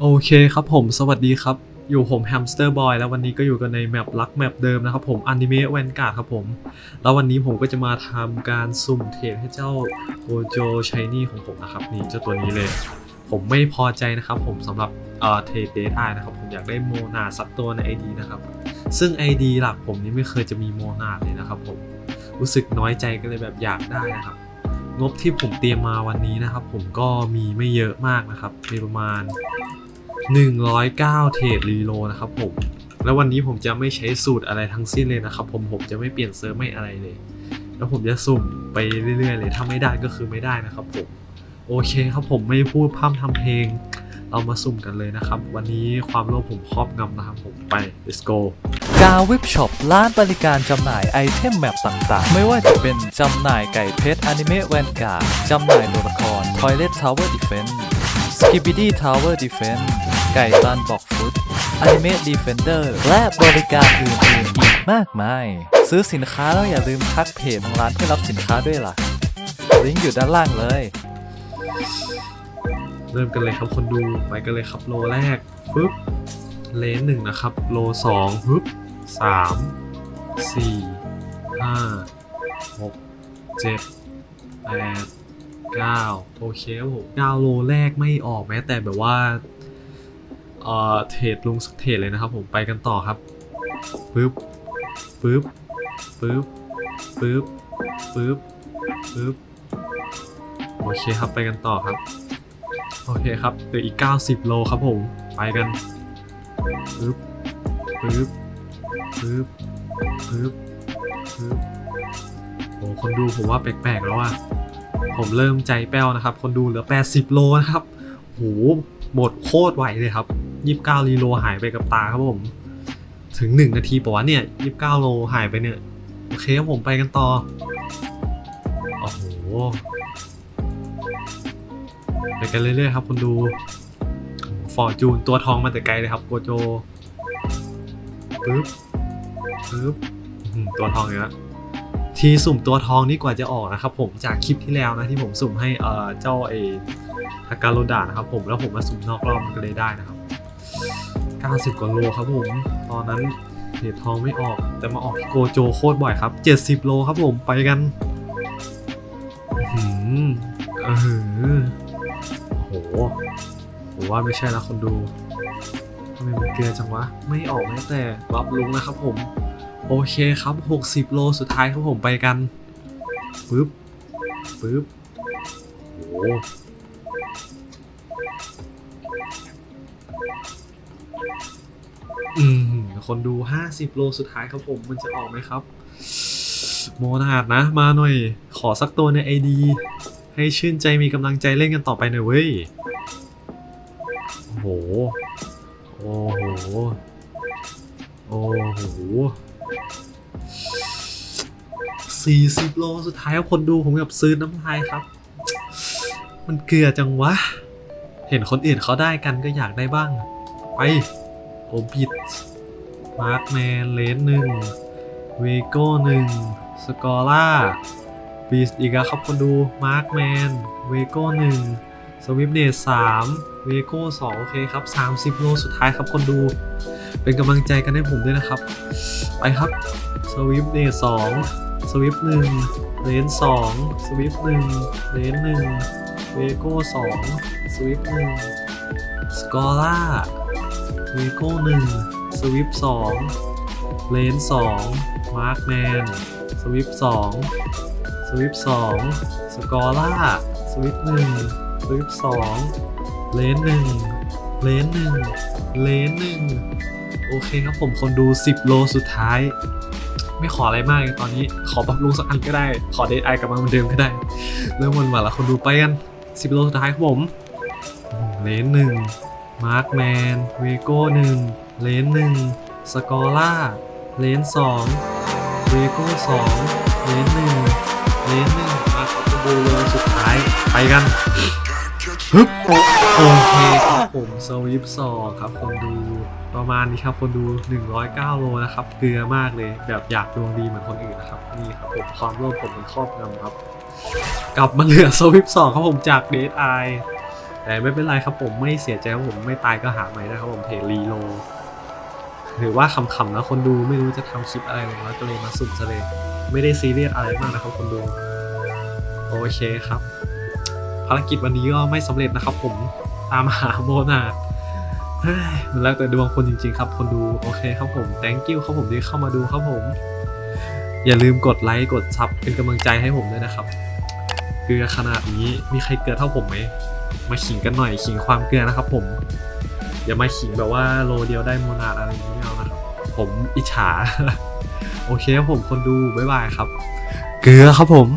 โอเคครับผมสวัสดีครับ อยู่ผมแฮมสเตอร์บอยแล้ววันนี้ก็อยู่กันในแมปลักแมปเดิมนะครับผมอนิเมะแวนการ์ดครับผม แล้ววันนี้ผมก็จะมาทำการสุ่มเทรดให้เจ้าโกโจชายนี่ของผมนะครับ นี่เจ้าตัวนี้เลย ผมไม่พอใจนะครับผมสำหรับเอ่อเทรดเดทไอนะครับ ผมอยากได้โมนาสักตัวใน ID นะครับ ซึ่ง ID หลักผมนี่ไม่เคยจะมีโมนาเลยนะครับผมรู้สึกน้อยใจก็เลยแบบอยากได้นะครับงบที่ผมเตรียมมาวันนี้นะครับ ผมก็มีไม่เยอะมากนะครับมีประมาณ 109 เทรดรีโลนะครับผม แล้ววันนี้ผมจะไม่ใช้สูตรอะไรทั้งสิ้นเลยนะครับ ผมผมจะไม่เปลี่ยนเซิร์ฟไม่อะไรเลย แล้วผมจะสุ่มไปเรื่อยๆเลยถ้าไม่ได้ก็คือไม่ได้นะครับผม โอเคครับผมไม่พูดพร่ำทำเพลง เรามาสุ่มกันเลยนะครับ วันนี้ความโลภผมครอบงำนะครับผมไป let's go กาเว็บช็อปร้านบริการจำหน่ายไอเทมแมปต่างๆ ไม่ว่าจะเป็นจำหน่ายไก่เพชรอนิเมะแวนการ์ดจำหน่ายตัวละคร Toilet Tower Defense Skibidi Tower Defense ไก่ตันบอกฟุตอนิเมะ Defender และบริการอื่นๆอีกมากมาย ซื้อสินค้าแล้วอย่าลืมทักเพจของร้านเพื่อรับสินค้าด้วยล่ะ ลิงก์อยู่ด้านล่างเลย เริ่มกันเลยครับคนดูไปกันเลยครับโลแรกฟึ๊บเลนหนึ่งนะครับ โลสองฟึ๊บสามสี่ห้าหกเจ็ดแปด เก้าโอเคครับผมเก้าโลแรกไม่ออกแม้แต่แบบว่า เอ่อ เทรดลงสักเทรดเลยนะครับผมไปกันต่อครับปึ๊บปึ๊บปึ๊บปึ๊บปึ๊บปึ๊บโอเคครับไปกันต่อครับ โอเคครับเหลืออีก 90 โลครับผม ไปกันปึ๊บปึ๊บปึ๊บปึ๊บปึ๊บโอ้คนดูผมว่าแปลกๆแล้วอะ ผมเริ่มใจแป้วนะครับ คนดูเหลือ 80 โลนะครับโหหมดโคตรไหวเลยครับ 29รีโลหายไปกับตาครับผม ถึง 1 นาทีปะวะเนี่ย 29 โลหายไปเนี่ย โอเคครับผมไปกันต่อ โอ้โห ไปกันเรื่อยๆครับคุณดู ฟอร์จูนตัวทองมาแต่ไกลเลยครับโกโจปึ๊บปึ๊บตัวทองอีกแล้ว ทีสุ่มตัวทองนี่กว่าจะออกนะครับผมจากคลิปที่แล้วนะที่ผมสุ่มให้เอ่อเจ้าเอฮาการโรดานะครับผมแล้วผมมาสุ่มนอกรอบมันก็เลยได้นะครับ90กว่าโลครับผมตอนนั้นเหรียญทองไม่ออก แต่มาออกที่โกโจโคตรบ่อยครับ 70 โลครับผมไปกันอื้อหือเออโอ้โหผมว่าไม่ใช่ละคนดูทำไมมันเกลือจังวะ ไม่ออกแม้แต่รับลุงนะครับผม โอเคครับ 60 โลสุดท้ายครับผมไปกันปึ๊บปึ๊บโอ้โหอืม คนดู 50 โลสุดท้ายครับผมมันจะออกไหมครับ โมนาดนะ มาหน่อย ขอสักตัวในไอดีให้ชื่นใจมีกำลังใจเล่นกันต่อไปหน่อยเว้ย โอ้โห โอ้โห โอ้โห สี่สิบโลสุดท้ายครับคนดูผมกับซื้อน้ำลายครับ มันเกลือจังวะ เห็นคนอื่นเขาได้กันก็อยากได้บ้าง ไปโอบิดมาร์คแมนเลนหนึ่งเวโก้หนึ่งสกอร่าบีสอีกแล้วครับคนดูมาร์คแมนเวโก้หนึ่งสวิปเนสสามเวโก้สองโอเคครับ30โลสุดท้ายครับคนดู เป็นกำลังใจกันให้ผมด้วยนะครับ ไปครับสวิปเนสสองสวิปหนึ่งเลนสองสวิปหนึ่งเลนหนึ่งเวโก้สองสวิปหนึ่งสกอร่าเวโก้หนึ่งสวิปสองเลนสองมาร์คแมนสวิปสองสวิปสองสกอร่าสวิปหนึ่งสวิปสองเลนหนึ่งเลนหนึ่งเลนหนึ่ง โอเคครับผมคนดู 10 โลสุดท้าย ไม่ขออะไรมากตอนนี้ ขอปรับปรุงสักอันก็ได้ ขอเดทไอกลับมาเหมือนเดิมก็ได้เริ่มวันมาละคนดูไปกัน 10 โลสุดท้ายครับผมเลนหนึ่งมาร์คแมนเวโก้หนึ่งเลนหนึ่งสกอร่าเลนสองเวโก้สองเลนหนึ่งเลนหนึ่งมาครับคุณดูเลยสุดท้ายไปกัน ฮึบโอเคครับผมสวิปสอครับคนดูประมาณนี้ครับคนดู 109 โลนะครับ เกลือมากเลยแบบอยากดวงดีเหมือนคนอื่นนะครับ นี่ครับผมความโลภผมมันครอบงำครับ กลับมาเหลือสวิปสอครับผมจากเดทไอแต่ไม่เป็นไรครับผมไม่เสียใจครับผมไม่ตายก็หาใหม่ได้ครับผมเพจรีโลหรือว่าคำๆนะคนดูไม่รู้จะทำคลิปอะไรลงแล้วก็เลยมาสุ่มซะเลยไม่ได้ซีเรียสอะไรมากนะครับคนดู โอเคครับ ภารกิจวันนี้ก็ไม่สำเร็จนะครับ ผมตามหาโมนาเฮ้ยมันแล้วแต่ดวงคนจริง ๆ ครับ คนดูโอเคครับผม thank you ครับผมที่เข้ามาดูครับผม อย่าลืมกดไลค์กดซับเป็นกำลังใจให้ผมด้วยนะครับ เกลือขนาดนี้มีใครเกลือเท่าผมไหมมาขิงกันหน่อยขิงความเกลือนะครับผมอย่ามาขิงแบบว่าโลเดียวได้โมนาดอะไรอย่างนี้ไม่เอานะครับผมอิจฉา โอเคครับผมคนดูบ๊ายบายครับ เกลือครับผม